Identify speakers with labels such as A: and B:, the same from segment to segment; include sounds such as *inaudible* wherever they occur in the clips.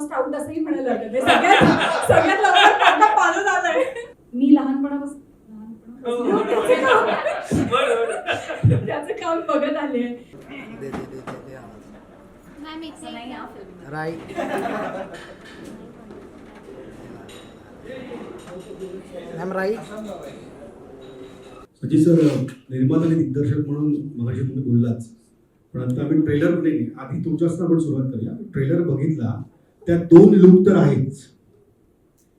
A: Almost out असंही म्हणायला नाही सगळ्यात सगळ्यात लवकर पानं झालंय मी लहानपणापासून लहानपणापासून त्याचं काम- बघत आले
B: right ma'am right
C: Ajit sir निर्माता आणि दिग्दर्शक म्हणून मगाशी तुम्ही बोललाच पण आता आम्ही ट्रेलर नाही. आधी तुमच्यापासून आपण सुरुवात करूया. ट्रेलर बघितला. त्यात दोन लुक तर आहेच.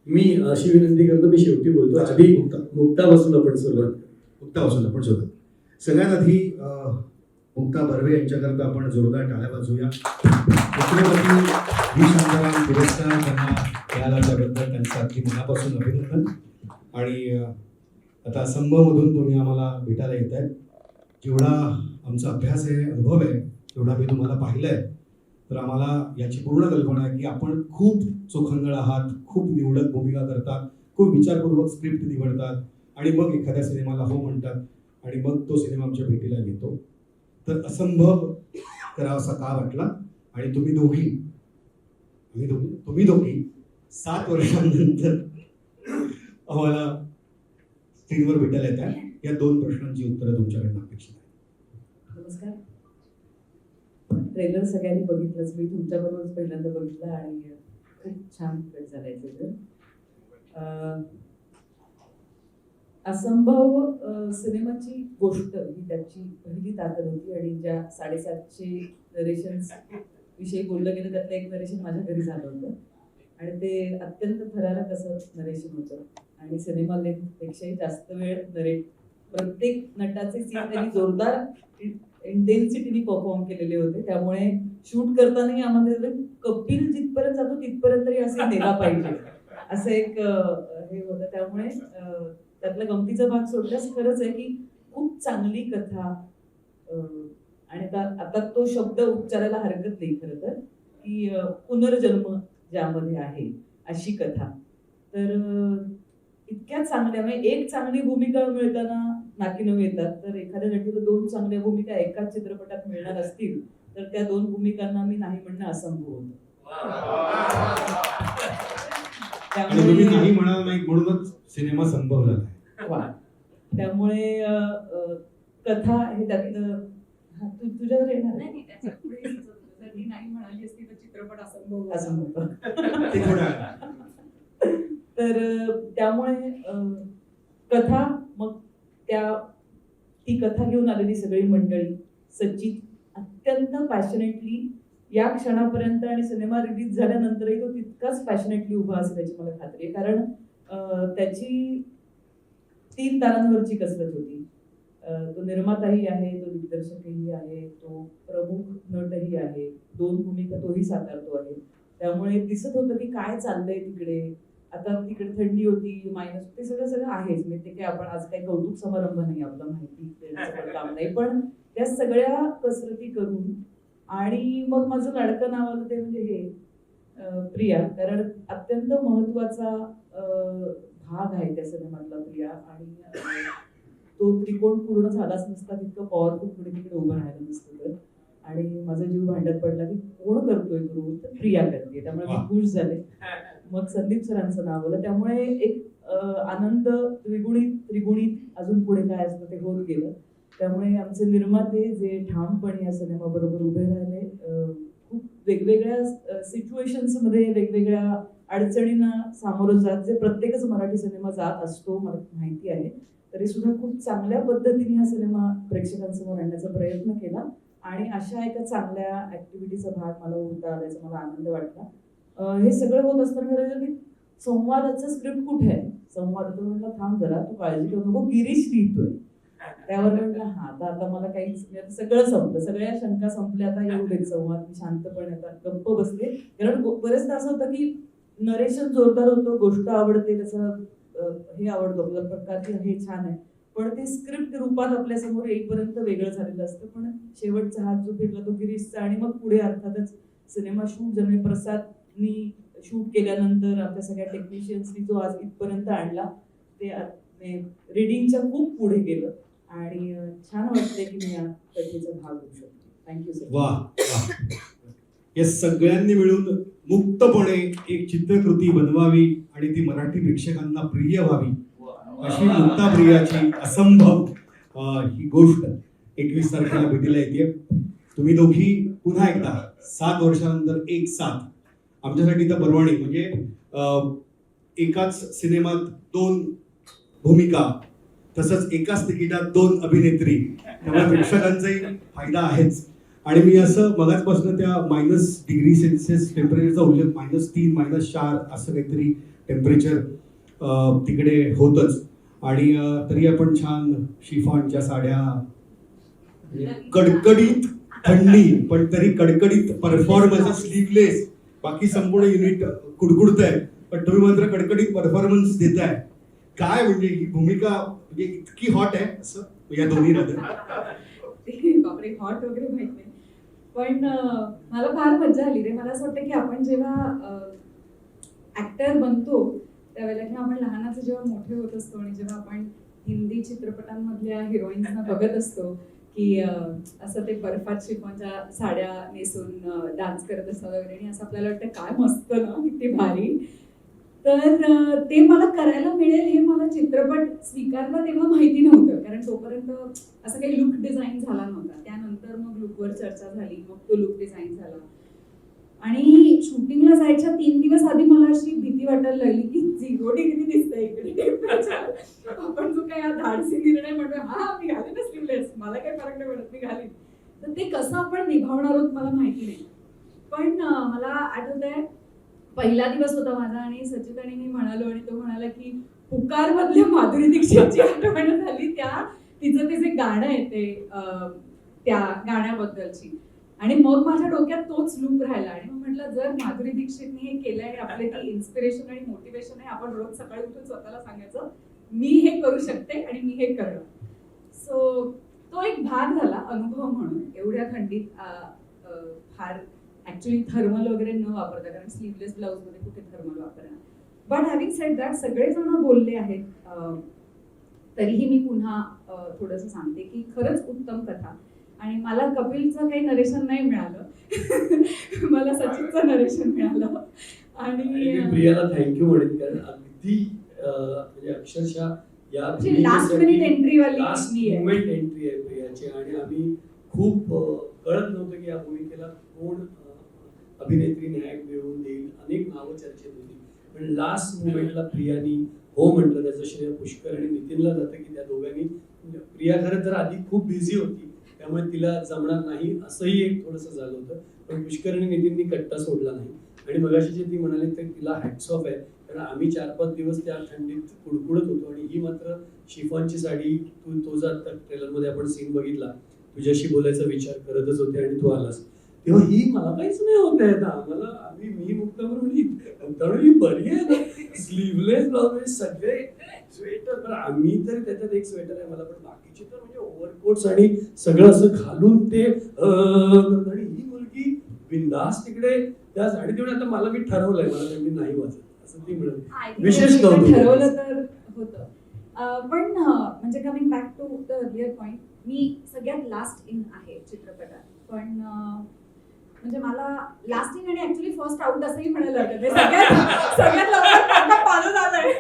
D: मी अशी विनंती करतो मी शेवटी बोलतो आधी
C: मुक्ता.
D: मुक्तापासून आपण सुरुवात करू.
C: मुक्ता वसूल आपण सुरुवात सगळ्यात आधी मुक्ता बर्वे यांच्याकरता आपण जोरदार टाळ्या व्ही. शांताराम पुरस्कार त्यांना मिळाला त्याबद्दल त्यांचं अगदी मनापासून अभिनंदन. आणि आता संभमधून तुम्ही आम्हाला भेटायला येत आहेत. जेवढा आमचा अभ्यास आहे अनुभव आहे तेवढा मी तुम्हाला पाहिलं आहे तर आम्हाला याची पूर्ण कल्पना आहे की आपण खूप चोखंगळ आहात खूप निवडक भूमिका करतात खूप विचारपूर्वक स्क्रिप्ट निवडतात आणि मग एखाद्या सिनेमाला हो म्हणतात आणि मग तो सिनेमा आमच्या भेटीला घेतो तर असंभव करावासा का वाटला? आणि तुम्ही दोघी तुम्ही दोघी तुम्ही दोघी सात वर्षांनंतर आम्हाला स्क्रीनवर भेटायला येत्या. या दोन प्रश्नांची उत्तरं तुमच्याकडनं अपेक्षित आहे
E: नमस्कार. ट्रेलर सगळ्यांनी बघितलंच. मी तुमच्याबरोबरच पहिल्यांदा बघितलं आणि खूप छान फिट तर ट्रेलर अं, असंभव सिनेमाची गोष्ट ही त्याची पहिली ताकद होती आणि ज्या साडेसातशे नरेशन्स विषयी बोललं गेलं त्यातलं एक नरेशन माझ्या घरी झालं होतं. आणि ते अत्यंत थरारक असं नरेशन होतं. आणि सिनेमा पेक्षाही जास्त वेळ नरेट प्रत्येक नटाचे सीन त्यांनी जोरदार इंटेन्सिटीने परफॉर्म केलेले होते. त्यामुळे शूट करतानाही आम्हाला कपिल जिथपर्यंत जातो तिथपर्यंत तरी असे नेला पाहिजे. असं एक हे होतं. त्यामुळे त्यातला गमतीचा भाग सोडल्यास खरंच आहे की खूप चांगली कथा आणि आता तो शब्द उच्चारायला हरकत नाही खरं तर की पुनर्जन्म ज्यामध्ये आहे अशी कथा. तर इतक्या चांगल्या म्हणजे एक चांगली भूमिका मिळताना नाकीनव येतात तर एखाद्या नटीला दोन चांगल्या भूमिका एकाच चित्रपटात मिळणार असतील तर त्या दोन भूमिकांना मी नाही म्हणणं असंभव होतं. त्यामुळे
C: नाही म्हणाल नाही म्हणूनच सिनेमा संभव झाला आहे
E: वा त्यामुळे कथा हे त्यातलं हा, तू तुझ्यावर येणार?
A: नाही त्याच्या पुढे नाही म्हणाली असती तर चित्रपट असंभव
E: असं म्हणतो
C: ते थोडं आहे.
E: तर त्यामुळे कथा मग त्या ती कथा घेऊन आलेली सगळी मंडळी सचित अत्यंत पॅशनेटली या क्षणापर्यंत आणि सिनेमा रिलीज झाल्यानंतरही तो तितकाच पॅशनेटली उभा असल्याची मला खात्री आहे. कारण त्याची तीन तारांवरची कसरत होती. तो निर्माताही आहे तो दिग्दर्शकही आहे तो प्रमुख नटही आहे. दोन भूमिका तोही साकारतो आहे. त्यामुळे दिसत होतं की काय चाललंय तिकडे? आता तिकडे थंडी होती मायनस ते सगळं सगळं आहेच. म्हणजे ते काय आपण आज काही कौतुक समारंभ नाही आपला माहिती काम नाही. पण त्या सगळ्या कसरती करून आणि मग माझं लाडकं नाव आलं ते म्हणजे हे प्रिया. कारण अत्यंत महत्त्वाचा भाग आहे त्या सिनेमातला प्रिया. आणि तो त्रिकोण पूर्ण झालाच नसता तितकं पॉवरफुल पुढे तिकडे उभं राहिलं नसतं तर. आणि माझा जीव भांड्यात पडला की कोण करतोय तो प्रिया करते. त्यामुळे मी. खुश झाले. *laughs* मग संदीप सरांचं नाव आलं. त्यामुळे एक आनंद त्रिगुणित त्रिगुणित अजून पुढे काय असतं ते होत गेलं. त्यामुळे आमचे निर्माते जे ठामपणे या सिनेमाबरोबर उभे राहिले खूप वेगवेगळ्या सिच्युएशन्समध्ये वेगवेगळ्या अडचणींना सामोरं जात जे प्रत्येकच मराठी सिनेमा जात असतो मला माहिती आहे. तरी सुद्धा खूप चांगल्या पद्धतीने हा सिनेमा प्रेक्षकांसमोर आणण्याचा प्रयत्न केला. आणि अशा एका चांगल्या ऍक्टिव्हिटीचा भाग मला उरता आल्याचा मला आनंद वाटला. हे सगळं होत असताना ठरवलं की संवादाचं स्क्रिप्ट कुठे आहे? संवादाचं म्हटलं थांब जरा तू काळजी करू नको गिरीश लिहितोय. त्यावर म्हटलं हा आता आता मला काहीच आता म्हणजे सगळं संपलं. सगळ्या शंका संपल्या आता येऊ देत संवाद मी शांतपणे आता गप्प बसले. कारण बरेचदा असं होतं की नरेशन जोरदार होतं गोष्ट आवडते त्याचं हे आवडतं आपल्या प्रकारचे हे छान आहे. पण ते स्क्रिप्ट रूपात आपल्यासमोर येईपर्यंत वेगळं झालेलं असतं. पण शेवटचा हात जो फिरला तो गिरीशचा आणि मग पुढे अर्थातच सिनेमा शूट जन्मे प्रसाद मी शूट केल्यानंतर आपल्या सगळ्या टेक्निशियन्सनी जो आज इथपर्यंत आणला ते रिडिंगच्या खूप पुढे गेलं. आणि छान वाटतंय की मी या कथेचा भाग होऊ शकतो. थँक्यू सर
C: वा या सगळ्यांनी मिळून मुक्तपणे एक चित्रकृती बनवावी आणि ती मराठी प्रेक्षकांना प्रिय व्हावी अशी मुक्ता प्रियाची असंभव ही गोष्ट एकवीस तारखेला भेटीला येते. तुम्ही दोघी पुन्हा एकदा सात वर्षानंतर एक साथ आमच्यासाठी तर बरवाणी म्हणजे एकाच सिनेमात दोन भूमिका तसंच एकाच तिकिटात दोन अभिनेत्री. त्यामुळे प्रेक्षकांचाही फायदा आहेच. आणि मी असं मगाचपासून त्या मायनस डिग्री सेल्सिअस टेम्परेचरचा उल्लेख मायनस तीन मायनस चार असं काहीतरी टेम्परेचर तिकडे होतच. आणि तरी आपण छान शिफॉनच्या साड्या कडकडीत थंडी पण तरी कडकडीत परफॉर्मन्स स्लीवलेस बाकी संपूर्ण युनिट कुडकुडत आहे पण तुम्ही मात्र कडकडीत परफॉर्मन्स देताय. काय म्हणजे ही भूमिका म्हणजे इतकी हॉट आहे असं? या दोन्ही
A: बापरे हॉट वगैरे माहीत नाही. पण मला फार मजा आली रे. मला असं वाटतं की आपण जेव्हा ऍक्टर बनतो त्यावेळेला किंवा आपण लहानाचे जेव्हा मोठे होत असतो आणि जेव्हा आपण हिंदी चित्रपटांमधल्या हिरोईन्सना बघत असतो की असं ते बर्फात शिफॉनच्या साड्या नेसून डान्स करत असतात वगैरे. आणि असं आपल्याला वाटतं काय मस्त ना किती भारी. तर ते मला करायला मिळेल हे मला चित्रपट स्वीकारला तेव्हा माहिती नव्हतं. कारण तोपर्यंत असं काही लुक डिझाईन झाला नव्हता. त्यानंतर मग लुकवर चर्चा झाली मग तो लुक डिझाईन झाला. आणि शूटिंगला जायच्या तीन दिवस आधी मला अशी भीती वाटायला लागली की झिरो डिग्री दिसतंय इकडे टेम्परेचर आपण जो काय धाडसी निर्णय म्हणतो हा मी घालीन ना स्लीवलेस मला काय फरक नाही पडत मी घालीन. तर ते कसं आपण निभावणार आहोत मला माहिती नाही. पण मला आठवत आहे पहिला दिवस होता माझा आणि सचित आणि मी म्हणालो आणि तो म्हणाला की पुकार मधल्या माधुरी दीक्षितची आठवण झाली त्या तिचं ते जे गाणं आहे ते त्या गाण्याबद्दलची. आणि मग माझ्या डोक्यात तोच लूप राहिला आणि मग म्हटलं जर माधुरी दीक्षितने हे केलंय आणि आपले ती इन्स्पिरेशन आणि मोटिवेशन आहे आपण रोज सकाळी उठून स्वतःला सांगायचं मी हे करू शकते आणि मी हे करणार. सो तो एक भाग झाला अनुभव म्हणून. एवढ्या थंडीत फार ऍक्च्युली थर्मल वगैरे न वापरता कारण स्लीवलेस ब्लाऊजमध्ये कुठे थर्मल वापरणार. बट हॅव्हिंग सेट दॅट सगळेजण बोलले आहेत तरीही मी पुन्हा थोडस सांगते की खरंच उत्तम कथा. आणि मला कपिलचं काही नरेशन नाही मिळालं. *laughs* मला सचिनचं नरेशन मिळालं.
D: आणि प्रियाला थँक्यू म्हणेन कारण अगदी म्हणजे अक्षरशः या
A: लास्ट मिनिट एंट्री वाली
D: लास्ट मुमेंट एंट्री आहे. प्रियाची. आणि आम्ही खूप कळत नव्हतं की या भूमिकेला कोण अभिनेत्री न्याय मिळवून देईल. अनेक नावं चर्चेत होती. पण लास्ट मुमेंटला प्रियानी हो म्हटलं. त्याचं श्रेय पुष्कर आणि नितीनला जातं की त्या दोघांनी. प्रिया खरं तर आधी खूप बिझी होती. त्यामुळे तिला जमणार नाही असंही एक थोडंसं झालं होतं. पण पुष्कर आणि नितीननी कट्टा सोडला नाही. आणि मगाशी जे ती म्हणाली तर तिला हॅट्स ऑफ आहे. कारण आम्ही चार पाच दिवस त्या थंडीत कुडकुडत होतो आणि ही मात्र शिफॉनची साडी तू तो जर ट्रेलरमध्ये आपण सीन बघितला तुझ्याशी बोलायचा विचार करतच होते आणि तू आलास. तेव्हा ही मला काहीच नाही होत आहे आता मला आम्ही मी मुक्तावर म्हणजे मुक्तावर ही बरी आहे ना. स्लीवलेस ब्लाउज म्हणजे सगळे स्वेटर पण आम्ही तर त्याच्यात एक स्वेटर आहे मला पण बाकीचे तर म्हणजे ओव्हरकोट्स आणि सगळं असं घालून ते. आणि ही मुलगी बिंदास तिकडे त्या साडी तेवढे आता मला मी ठरवलंय. मला थंडी नाही वाजत. असं ती
A: think
D: विशेष आहे.
A: ठरवलं तर होतं. पण म्हणजे coming back to the earlier point मी सगळ्यात लास्ट इन आहे चित्रपटात. पण म्हणजे मला लास्ट इन आणि ऍक्च्युली फर्स्ट आउट असंही म्हणायला लागतं ते सगळ्यात सगळ्यात लवकर चालू झालंय.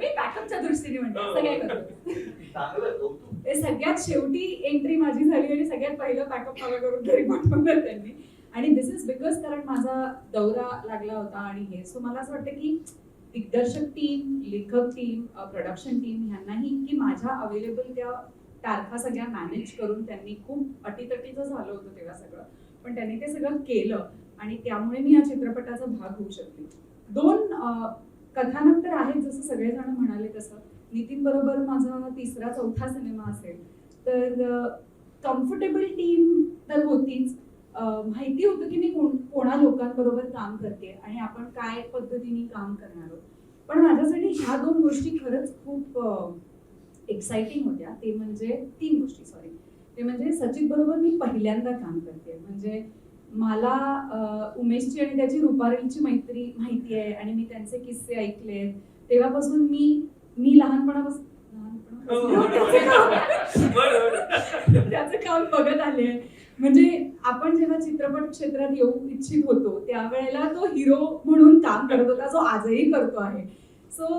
A: मी बॅकअपच्या दृष्टीने म्हणते असं काय करतो? ते सगळ्यात शेवटी एंट्री माझी झाली आणि सगळ्यात पहिलं बॅकअप मला करून घरी पाठवलं त्यांनी. आणि दिस इज बिकॉज कारण माझा दौरा लागला होता आणि हे. सो मला असं वाटतं की दिग्दर्शक टीम लेखक टीम प्रोडक्शन टीम ह्यांनाही की माझ्या अवेलेबल त्या तारखा सगळ्या मॅनेज करून त्यांनी खूप अटीतटीचं झालं होतं तेव्हा सगळं. पण त्यांनी ते सगळं केलं आणि त्यामुळे मी या चित्रपटाचा भाग होऊ शकले. दोन कथानक तर आहेत जसं सगळेजण म्हणाले तसं. नितीन बरोबर माझा तिसरा चौथा सिनेमा असेल. तर कम्फर्टेबल टीम तर होतीच. माहिती होतं की मी कोण कोणा लोकांबरोबर काम करते आणि आपण काय पद्धतीने काम करणार आहोत. पण माझ्यासाठी ह्या दोन गोष्टी खरंच खूप एक्साइटिंग होत्या. ते म्हणजे तीन गोष्टी सॉरी ते म्हणजे सचित बरोबर मी पहिल्यांदा काम करते. म्हणजे मला उमेशची आणि त्याची रुपारेलची मैत्री माहिती आहे आणि मी त्यांचे किस्से ऐकले तेव्हापासून मी मी लहानपणापासून लहानपणापासून? त्याचं काम- त्याचं काम बघत आले म्हणजे आपण जेव्हा चित्रपट क्षेत्रात येऊ इच्छित होतो त्यावेळेला तो हिरो म्हणून काम करत होता जो आजही करतो आहे. सो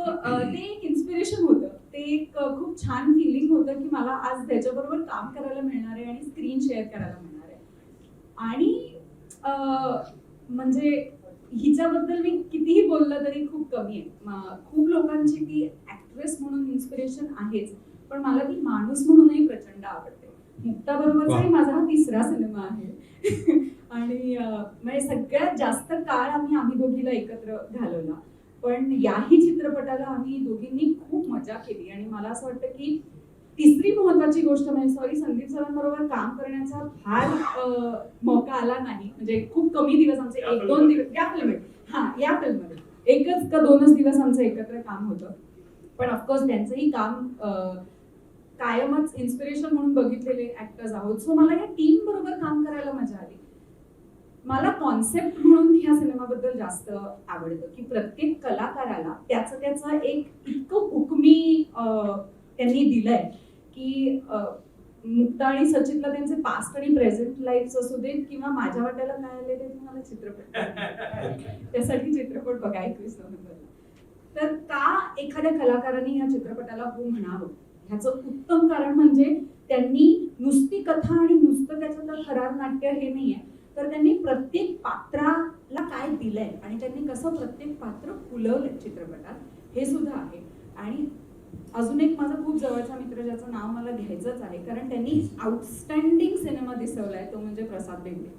A: ते एक इन्स्पिरेशन होतं. ते एक खूप छान फिलिंग होतं की मला आज त्याच्याबरोबर काम करायला मिळणार आहे आणि स्क्रीन शेअर करायला मिळणार आहे. आणि म्हणजे हिच्याबद्दल मी कितीही बोललं तरी खूप कमी आहे. खूप लोकांची ती ऍक्ट्रेस म्हणून इन्स्पिरेशन आहेच पण मला ती माणूस म्हणूनही प्रचंड आवडते. मुक्ता बरोबरचाही माझा हा तिसरा सिनेमा आहे. *laughs* आणि म्हणजे सगळ्यात जास्त काळ आम्ही आम्ही दोघीला एकत्र घालवला. पण याही चित्रपटाला आम्ही दोघींनी खूप मजा केली. आणि मला असं वाटतं की तिसरी महत्वाची गोष्ट म्हणजे सॉरी संदीप सरांबरोबर काम करण्याचा फार मौका आला नाही. म्हणजे खूप कमी दिवस आमचे एक दोन दिवस या फिल्मेत हा या फिल्ममध्ये. एकच का दोनच दिवस आमचं एकत्र काम होतं. पण ऑफकोर्स त्यांचंही काम कायमच इन्स्पिरेशन म्हणून बघितलेले ऍक्टर्स आहोत. सो मला या टीम बरोबर काम करायला मजा आली. मला कॉन्सेप्ट म्हणून ह्या सिनेमाबद्दल जास्त आवडतं की प्रत्येक कलाकाराला त्याचं त्याचं एक इतकं हुकमी त्यांनी दिलंय की मुक्ता आणि सचितला त्यांचे पास्ट आणि प्रेझेंट लाईफ असू देत किंवा माझ्या वाट्याला काय आले ते तुम्हाला चित्रपट *laughs* त्यासाठी चित्रपट बघा एकवीस नोव्हेंबरला. तर का एखाद्या कलाकाराने या चित्रपटाला हो म्हणावं? ह्याचं उत्तम कारण म्हणजे त्यांनी नुसती कथा आणि नुसतं त्याच्यातलं थरार नाट्य हे नाहीये. तर त्यांनी प्रत्येक पात्राला काय दिलंय? आणि त्यांनी कसं प्रत्येक पात्र फुलवलंय चित्रपटात? हे सुद्धा आहे. आणि अजून एक माझा खूप जवळचा मित्र ज्याचं नाव मला घ्यायचंच आहे कारण त्यांनी आउटस्टँडिंग सिनेमा दिसवलाय तो म्हणजे प्रसाद बेंडे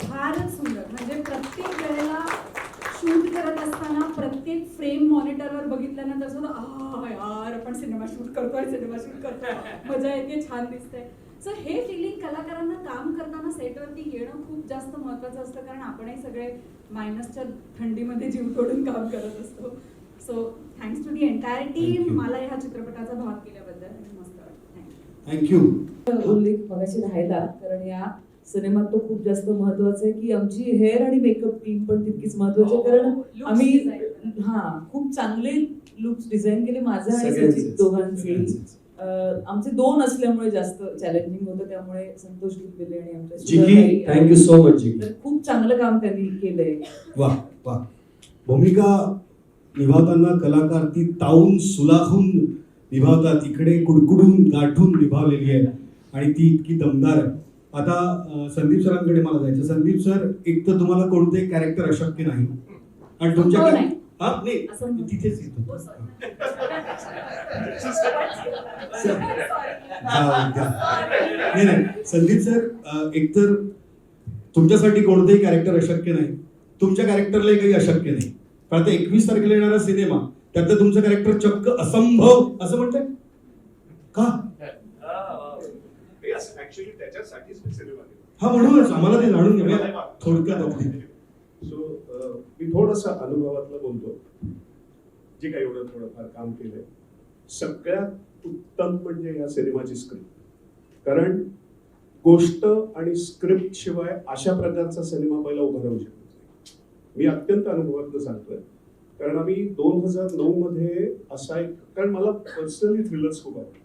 A: फारच सुंदर. म्हणजे प्रत्येक वेळेला शूट करत असताना प्रत्येक फ्रेम मॉनिटरवर बघितल्यानंतर सुद्धा यार आपण सिनेमा शूट करतोय सिनेमा शूट करतोय. मजा येते छान दिसतंय. सो हे फिलिंग कलाकारांना काम करताना सेटवरती येणं खूप जास्त महत्वाचं असतं कारण आपणही सगळे मायनसच्या थंडीमध्ये जीव तोडून काम करत असतो so thanks to the entire team. मला ह्या चित्रपटाचा भाग केल्याबद्दल मस्त वाटतं.
C: थँक्यू
E: उल्लेख मगाशी राहिला कारण या सिनेमात तो खूप जास्त महत्त्वाचा आहे की आमची हेअर आणि मेकअप टीम पण तितकीच महत्वाची आहे कारण
A: Looks
E: आम्ही
A: design.
E: हा खूप चांगले लुक्स डिझाईन केले माझं आणि दोघांचे आमचे दोन असल्यामुळे जास्त चॅलेंजिंग होतं त्यामुळे संतोष दिले आणि आमच्या
D: थँक्यू सो मच जिगी
E: खूप चांगलं काम त्यांनी केलंय.
C: वा वा. भूमिका निभावताना कलाकार ती तावून सुलाखून निभावतात इकडे कुडकुडून गाठून निभावलेली आहे. आणि ती इतकी दमदार आहे. आता संदीप सरांकडे मला जायचं. संदीप सर एक तर तुम्हाला कोणते कॅरेक्टर अशक्य नाही. आणि तुमच्या
A: हो, नाही.
C: हा? नाही.
A: असं
C: तिथेच येतो. नाही नाही. संदीप सर एकतर तुमच्यासाठी कोणतेही कॅरेक्टर अशक्य नाही. तुमच्या कॅरेक्टरलाही काही अशक्य नाही. पण आता एकवीस तारखेला येणारा सिनेमा त्यातलं तुमचं कॅरेक्टर चक्क असंभव असं म्हणताय? का? हा म्हणूनच. आम्हाला ते जाणून घ्या. थोडक्यात
F: सो मी थोडस अनुभवातलं बोलतो. जे काही एवढं थोडंफार काम केलंय. सगळ्यात उत्तम म्हणजे या सिनेमाची स्क्रिप्ट कारण गोष्ट आणि स्क्रिप्ट शिवाय अशा प्रकारचा सिनेमा पहिला उभा राहू शकत नाही. मी अत्यंत अनुभवातलं सांगतोय. कारण आम्ही दोन हजार नऊ मध्ये असा एक कारण मला पर्सनली थ्रिलर्स खूप आवडतात.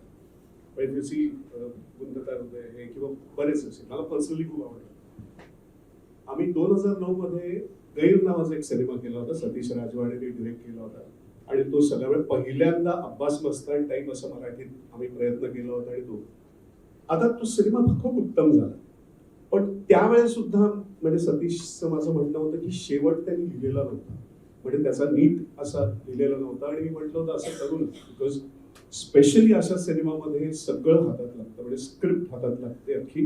F: वैद्यसी गुंतकार हे किंवा बरेच असे. मला पर्सनली खूप आवडतात. आम्ही दोन हजार नऊ मध्ये गैर नावाचा एक सिनेमा केला होता सतीश राजवाडेने डिरेक्ट केला होता. आणि तो सगळ्या वेळ पहिल्यांदा अब्बास मस्तान टाईप असं मराठीत आम्ही प्रयत्न केला होता आणि तो. आता तो सिनेमा खूप उत्तम झाला. पण त्यावेळेस सुद्धा म्हणजे सतीशचं माझं म्हणणं होतं की शेवट त्यांनी लिहिलेला नव्हता. म्हणजे त्याचा नीट असा लिहिलेला नव्हता आणि मी म्हटलं होतं असं करू नका बिकॉज स्पेशली अशा सिनेमामध्ये सगळं हातात लागतं म्हणजे स्क्रिप्ट हातात लागते अख्खी.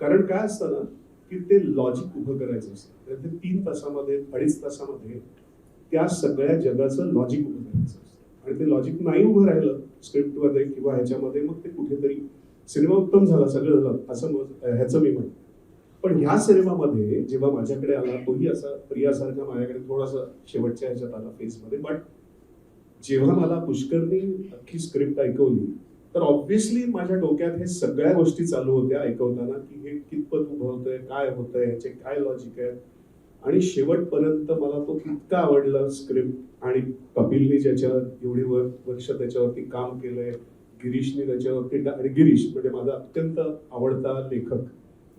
F: कारण काय असतं ना की ते लॉजिक उभं करायचं असतं. तर ते तीन तासामध्ये अडीच तासामध्ये त्या सगळ्या जगाचं लॉजिक उभं करायचं असतं. आणि ते लॉजिक नाही उभं राहिलं स्क्रिप्टमध्ये किंवा ह्याच्यामध्ये मग ते कुठेतरी सिनेमा उत्तम झाला सगळं झालं असं ह्याचं मी म्हणतो पण ह्या सिनेमामध्ये जेव्हा माझ्याकडे आला तोही असा प्रियासारखा माझ्याकडे थोडासा शेवटच्या ह्याच्यात आला फेजमध्ये बट जेव्हा मला पुष्करनी अख्खी स्क्रिप्ट ऐकवली तर ऑब्व्हियसली माझ्या डोक्यात हे सगळ्या गोष्टी चालू होत्या ऐकवताना की हे कितपत उभं होतंय काय होतंय ह्याचे काय लॉजिक आहे आणि शेवटपर्यंत मला तो इतका आवडला स्क्रिप्ट आणि कपिलने ज्याच्यावर एवढी वर वर्ष त्याच्यावरती काम केलंय गिरीशने त्याच्यावरती आणि गिरीश म्हणजे माझा अत्यंत आवडता लेखक.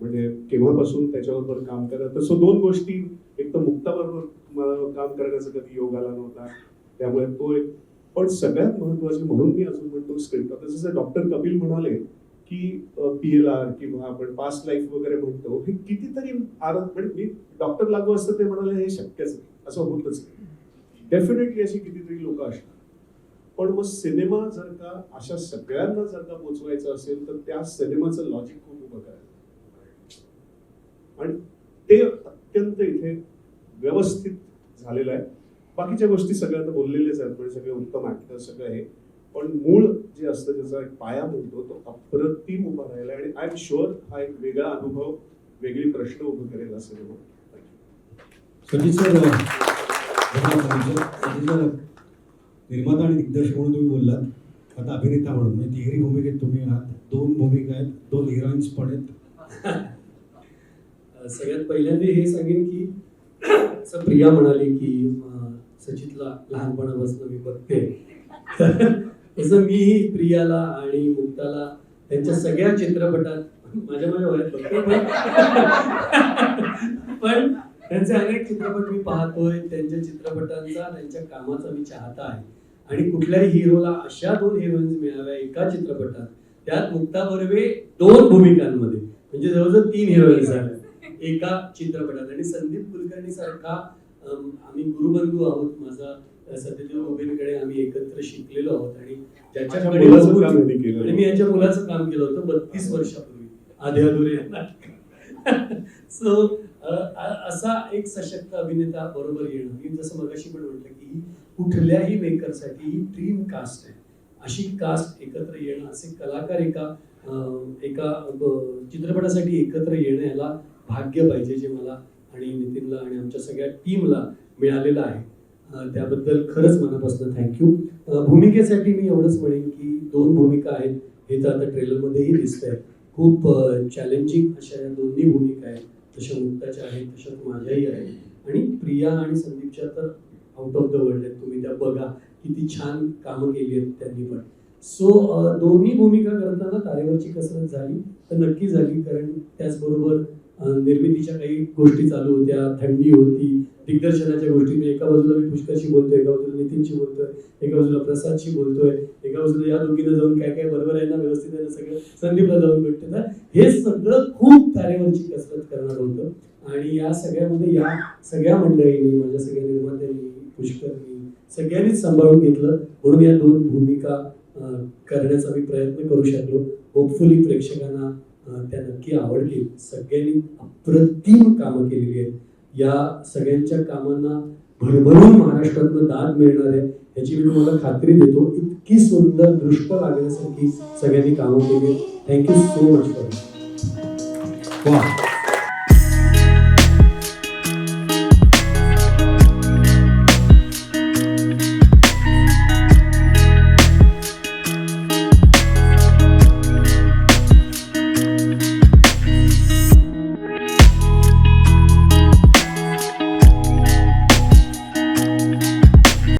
F: म्हणजे केव्हापासून त्याच्याबरोबर काम करत सो दोन गोष्टी एक तर मुक्ताबरोबर मला काम करण्याचा कधी योग आला नव्हता त्यामुळे तो एक पण सगळ्यात महत्त्वाचे म्हणून मी अजून म्हणतो स्क्रिप्ट आता जसं डॉक्टर कपिल म्हणाले की पी एल आर किंवा आपण पास्ट लाईफ वगैरे म्हणतो हे कितीतरी आर म्हणजे मी डॉक्टर लागू असतं ते म्हणाले हे शक्यच नाही. असं होतच नाही. डेफिनेटली अशी कितीतरी लोक असतात. पण मग सिनेमा जर का अशा सगळ्यांना जर का पोचवायचं असेल तर त्या सिनेमाचं लॉजिक खूप उभं करायचं आणि ते अत्यंत इथे व्यवस्थित झालेलं आहे. बाकीच्या गोष्टी सगळ्यांना बोललेल्याच आहेत म्हणजे सगळे उत्तम ऍक्टर सगळं आहे पण मूळ जे असतं ज्याचा एक पाया म्हणतो तो अप्रतिम उभा राहिला आणि आय एम शुअर हा एक वेगळा अनुभव वेगळी प्रश्न उभं करेल असं
C: निर्माता आणि दिग्दर्शक म्हणून तुम्ही बोललात. आता अभिनेता म्हणून. म्हणजे तिहेरी भूमिकेत तुम्ही आहात. दोन भूमिका आहेत. दोन हिरोईन्स पण आहेत.
D: सगळ्यात पहिल्यांदा हे सांगेन की प्रिया म्हणाली की सचितला लहानपणापासून मी बघते. तसं मीही प्रियाला आणि मुक्ताला त्यांच्या सगळ्या चित्रपटात माझ्या माझ्या वयात पण त्यांचे अनेक चित्रपट मी पाहतोय. त्यांच्या चित्रपटांचा त्यांच्या कामाचा मी चाहता आहे. आणि कुठल्याही हिरोला अशा दोन हिरोईन्स मिळाव्या एका चित्रपटात त्यात मुक्ता बर्वे दोन भूमिकांमध्ये म्हणजे जवळजवळ तीन हिरोईन्स झाल्या एका चित्रपटात. आणि संदीप कुलकर्णी सारखा आम्ही गुरुबंधू आहोत. माझा सत्यदेव गोबेनकडे आम्ही एकत्र शिकलेलो आहोत आणि ज्याच्याकडे
F: यांनी
D: मी यांच्या मुलाचं काम केलं होतं बत्तीस वर्षापूर्वी. आधे अधुरे सो *laughs* असा एक सशक्त अभिनेता बरोबर येणं. मी जसं मगाशी पण म्हटलं की कुठल्याही मेकरसाठी ही ड्रीम कास्ट आहे. अशी कास्ट एकत्र येणं असे कलाकार एका एका चित्रपटासाठी एकत्र येणं याला भाग्य पाहिजे जे मला आणि नितीनला आणि आमच्या सगळ्या टीमला मिळालेलं आहे. त्याबद्दल खरंच मनापासून थँक्यू भूमिकेसाठी मी एवढंच म्हणेन की दोन भूमिका आहेत. हे तर आता ट्रेलरमध्येही दिसत आहे खूप चॅलेंजिंग अशा या दोन्ही भूमिका आहेत. तशा मुक्ताच्या आहेत तशा माझ्याही आहेत. आणि प्रिया आणि संदीपच्या तर आउट ऑफ द वर्ल्ड आहेत. तुम्ही त्या बघा. किती छान कामं केली आहेत त्यांनी पण. सो दोन्ही भूमिका करताना तारेवरची कसरत झाली. तर नक्की झाली. कारण त्याचबरोबर निर्मितीच्या काही गोष्टी चालू होत्या थंडी होती. दिग्दर्शनाच्या गोष्टी मी एका बाजूला मी पुष्करशी बोलतोय एका बाजूला नितीनशी बोलतोय एका बाजूला प्रसादशी बोलतोय एका बाजूला या दोघींना जाऊन काय काय बरोबर आहे ना व्यवस्थित आहे ना सगळं संदीपला जाऊन भेटतं तर हे सगळं खूप तारेवरची कसरत करणार होतं. आणि या सगळ्यामध्ये या सगळ्या मंडळींनी माझ्या सगळ्या निर्मात्यांनी पुष्करनी सगळ्यांनीच सांभाळून घेतलं. म्हणून या दोन भूमिका करण्याचा मी प्रयत्न करू शकलो. होपफुली प्रेक्षकांना त्या नक्की आवडतील सगळ्यांनी अप्रतिम कामं केलेली आहेत. या सगळ्यांच्या कामांना भरभरून महाराष्ट्रातनं दाद मिळणार आहे याची मी तुम्हाला खात्री देतो. इतकी सुंदर दृष्ट लागण्यासाठी सगळ्यांनी कामं केली थँक्यू सो मच फॉर
C: वा